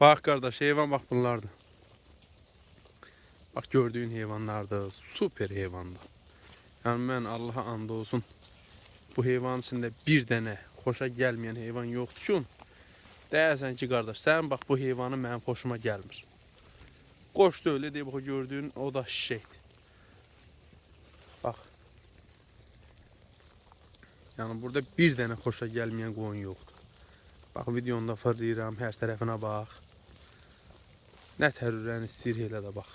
Bak kardeş hayvan bak bunlardı. Bak gördüğün hayvanlardı. Süper hayvandı. Yani ben Allah'a and olsun. Bu hayvanın içinde bir tane hoşa gelmeyen hayvan yoktu ki. Deyərsən ki kardeş sen bak bu hayvanı benim hoşuma gelmir. Da öyle diye bak gördüğün o da şişeydi. Bak. Yani burada bir tane hoşa gelmeyen qoyun yoktu. Bak videonda fırlayıram her tarafına bak. Nə tərürən istəyir elə də bax.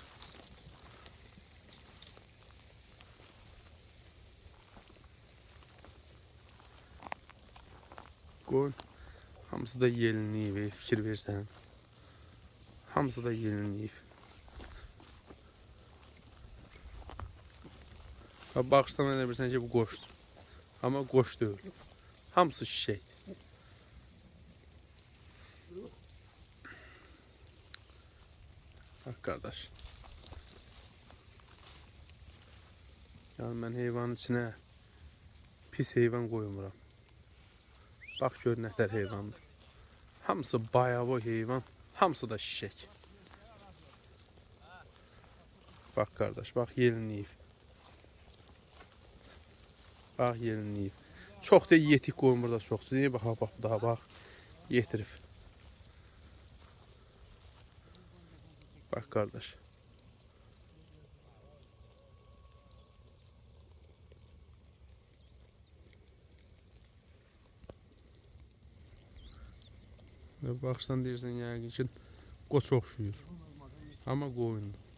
Qoyun hamısı da yelinliyib, fikir versən. Hamısı da yelinliyib. Bax, Baxışdan elə bilirsən ki, bu qoşdur. Amma qoş deyil. Hamısı şişək. Kardeş. Yani ben heyvanın içine pis heyvan koymuram. Bak gör nətər heyvandır. Hamısı bayavo heyvan, hamısı da şişek. Bak kardeş, bak yelinliyib. Bak yelinliyib. Çox da yetik qoyun burada çoxdur. Bax, bax, daha bax. Yetirib. Bak kardeş. Və baxsan deyirsən yəqin ki, qoç oxşuyur. Amma qoyundur.